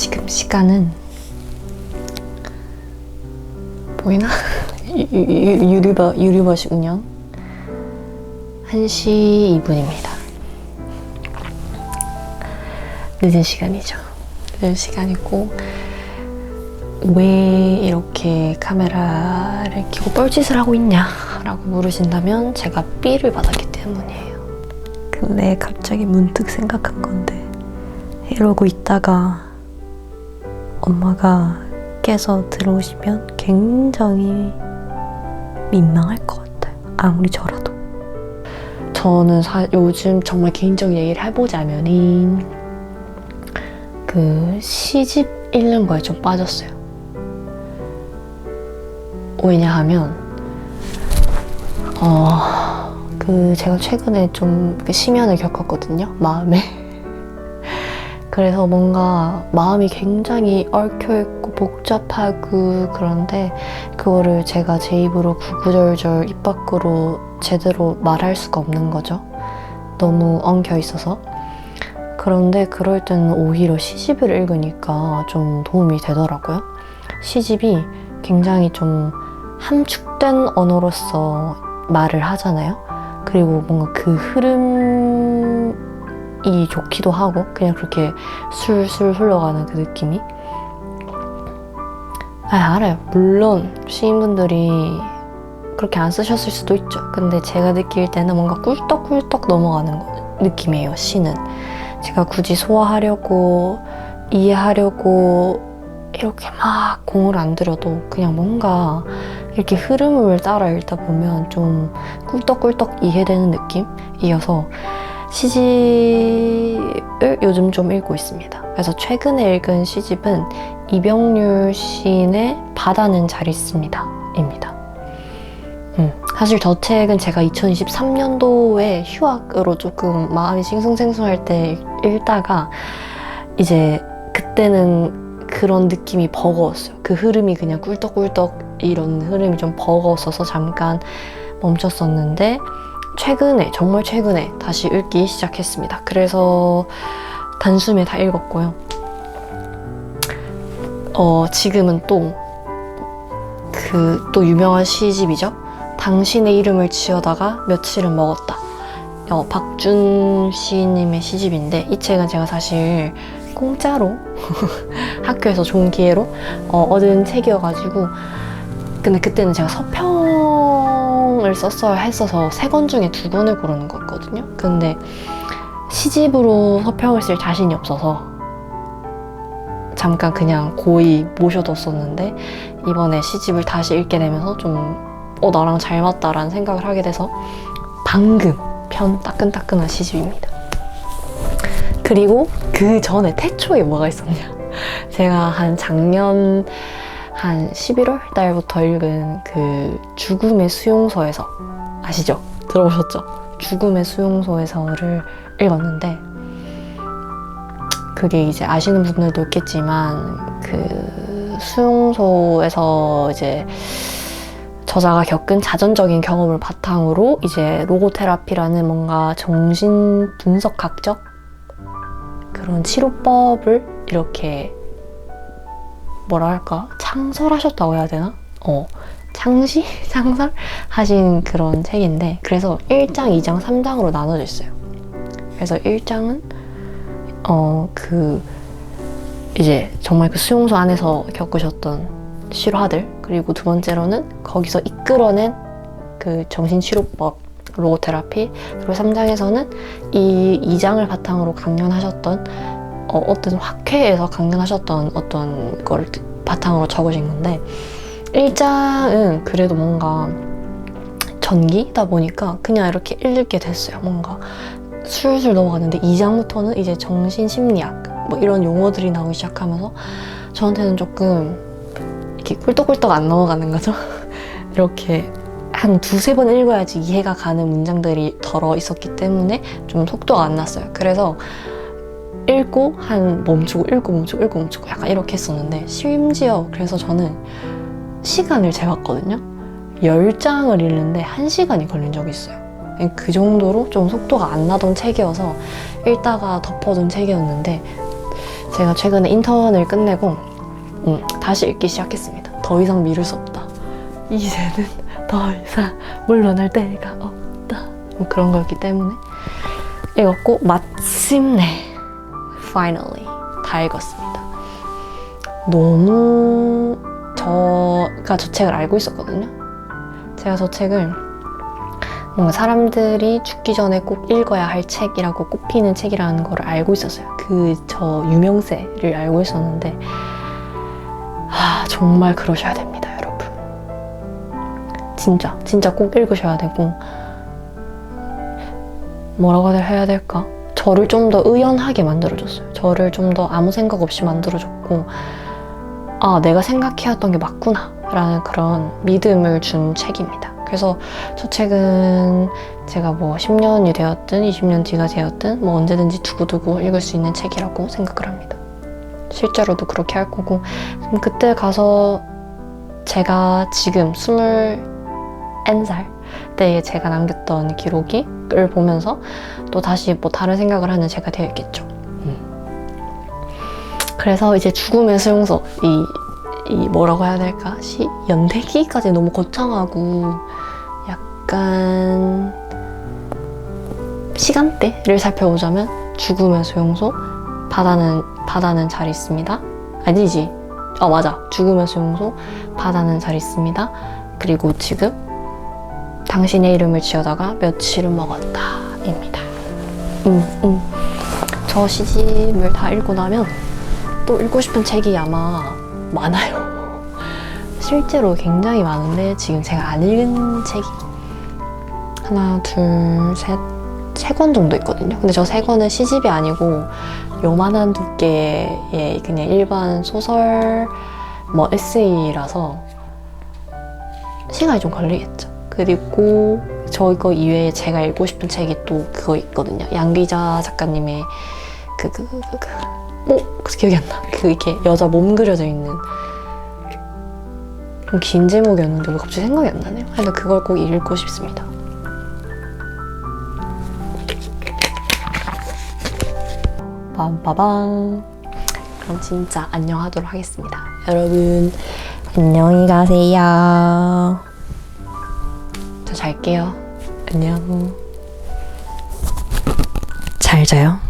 지금 시간은 보이나? 유- 유- 유리버 유리버시 운영 1시 2분입니다. 늦은 시간이죠. 늦은 시간이고 왜 이렇게 카메라를 켜고 뻘짓을 하고 있냐 라고 물으신다면 제가 B를 받았기 때문이에요. 근데 갑자기 문득 생각한 건데 이러고 있다가 엄마가 깨서 들어오시면 굉장히 민망할 것 같아요. 아무리 저라도. 저는 사- 요즘 정말 개인적인 얘기를 해보자면은 그 시집 읽는 거에 좀 빠졌어요. 왜냐하면 어, 그 제가 최근에 좀그 심연을 겪었거든요. 마음에. 그래서 뭔가 마음이 굉장히 얽혀있고 복잡하고 그런데 그거를 제가 제 입으로 구구절절 입 밖으로 제대로 말할 수가 없는 거죠. 너무 엉켜 있어서. 그런데 그럴 때는 오히려 시집을 읽으니까 좀 도움이 되더라고요. 시집이 굉장히 좀 함축된 언어로서 말을 하잖아요. 그리고 뭔가 그 흐름이 좋기도 하고 그냥 그렇게 술술 흘러가는 그 느낌이? 아 알아요. 물론 시인분들이 그렇게 안 쓰셨을 수도 있죠. 근데 제가 느낄 때는 뭔가 꿀떡꿀떡 넘어가는 거- 느낌이에요 시는. 제가 굳이 소화하려고 이해하려고 이렇게 막 공을 안 들여도 그냥 뭔가 이렇게 흐름을 따라 읽다 보면 좀 꿀떡꿀떡 이해되는 느낌이어서 시집을 요즘 좀 읽고 있습니다. 그래서 최근에 읽은 시집은 이병률 시인의 바다는 잘 있습니다. 입니다. 음, 사실 저 책은 제가 2023년도에 휴학으로 조금 마음이 싱숭생숭할 때 읽다가 이제 그때는 그런 느낌이 버거웠어요. 그 흐름이 그냥 꿀떡꿀떡 이런 흐름이 좀 버거웠어서 잠깐 멈췄었는데 최근에 정말 최근에 다시 읽기 시작했습니다. 그래서 단숨에 다 읽었고요. 어 지금은 또 그 또 유명한 시집이죠. 당신의 이름을 지어다가 며칠은 먹었다. 어, 박준 시인님의 시집인데 이 책은 제가 사실 공짜로 학교에서 좋은 기회로 어, 얻은 책이어가지고 근데 그때는 제가 서평 을 썼어야 했어서 세 권 중에 두 권을 고르는 거였거든요. 근데 시집으로 서평을 쓸 자신이 없어서 잠깐 그냥 고이 모셔뒀었는데 이번에 시집을 다시 읽게 되면서 좀 어, 나랑 잘 맞다라는 생각을 하게 돼서 방금 편 따끈따끈한 시집입니다. 그리고 그 전에 태초에 뭐가 있었냐. 제가 한 작년 한 11월 달부터 읽은 그 죽음의 수용소에서 아시죠? 들어보셨죠? 죽음의 수용소에서를 읽었는데 그게 이제 아시는 분들도 있겠지만 그 수용소에서 이제 저자가 겪은 자전적인 경험을 바탕으로 이제 로고테라피라는 뭔가 정신 분석학적 그런 치료법을 이렇게 뭐라 할까 창설하셨다고 해야 되나? 어 창시 창설 하신 그런 책인데 그래서 1장, 2장, 3장으로 나눠져 있어요. 그래서 1장은 어 그 이제 정말 그 수용소 안에서 겪으셨던 실화들 그리고 두 번째로는 거기서 이끌어낸 그 정신치료법 로고테라피 그리고 3장에서는 이 2장을 바탕으로 강연하셨던 어, 어떤 학회에서 강연하셨던 어떤 걸 바탕으로 적으신 건데 1장은 그래도 뭔가 전기다 보니까 그냥 이렇게 읽게 됐어요. 뭔가 술술 넘어갔는데 2장부터는 이제 정신 심리학 뭐 이런 용어들이 나오기 시작하면서 저한테는 조금 이렇게 꿀떡꿀떡 안 넘어가는 거죠. 이렇게 한 두세 번 읽어야지 이해가 가는 문장들이 덜어 있었기 때문에 좀 속도가 안 났어요. 그래서 읽고 한 멈추고 읽고 멈추고 읽고 멈추고 약간 이렇게 했었는데 심지어 그래서 저는 시간을 재봤거든요. 10장을 읽는데 1시간이 걸린 적이 있어요. 그 정도로 좀 속도가 안 나던 책이어서 읽다가 덮어둔 책이었는데 제가 최근에 인턴을 끝내고 음, 다시 읽기 시작했습니다. 더 이상 미룰 수 없다. 이제는 더 이상 물러날 때가 없다. 뭐 그런 거였기 때문에 읽었고 마침내 finally 다 읽었습니다. 너무 저가 저 책을 알고 있었거든요. 제가 저 책을 뭔가 사람들이 죽기 전에 꼭 읽어야 할 책이라고 꼽히는 책이라는 걸 알고 있었어요. 그 저 유명세를 알고 있었는데 아 정말 그러셔야 됩니다, 여러분. 진짜 진짜 꼭 읽으셔야 되고 뭐라고 해야 될까? 저를 좀 더 의연하게 만들어줬어요. 저를 좀 더 아무 생각 없이 만들어줬고 아 내가 생각해왔던 게 맞구나 라는 그런 믿음을 준 책입니다. 그래서 저 책은 제가 뭐 10년이 되었든 20년 뒤가 되었든 뭐 언제든지 두고두고 읽을 수 있는 책이라고 생각을 합니다. 실제로도 그렇게 할 거고 그때 가서 제가 지금 21살 때에 제가 남겼던 기록을 보면서 또 다시 뭐 다른 생각을 하는 제가 되었겠죠. 음. 그래서 이제 죽음의 수용소 이, 이 뭐라고 해야 될까 시 연대기까지 너무 거창하고 약간 시간대를 살펴보자면 죽음의 수용소 바다는 바다는 잘 있습니다. 아니지. 아 맞아. 죽음의 수용소 바다는 잘 있습니다. 그리고 지금 당신의 이름을 지어다가 며칠을 먹었다 입니다. 음, 음. 저 시집을 다 읽고 나면 또 읽고 싶은 책이 아마 많아요. 실제로 굉장히 많은데 지금 제가 안 읽은 책이 하나, 둘, 셋, 세 권 정도 있거든요. 근데 저 세 권은 시집이 아니고 요만한 두께의 그냥 일반 소설 뭐 에세이라서 시간이 좀 걸리겠죠. 그리고 저거 이외에 제가 읽고 싶은 책이 또 그거 있거든요. 양기자 작가님의 그, 그, 그, 그, 그, 어? 기억이 안 나. 그 이렇게 여자 몸 그려져 있는 좀 긴 제목이었는데 왜 갑자기 생각이 안 나네요. 하여튼 그걸 꼭 읽고 싶습니다. 빰빠방. 그럼 진짜 안녕하도록 하겠습니다. 여러분, 안녕히 가세요. 저 잘게요. 안녕. 잘 자요.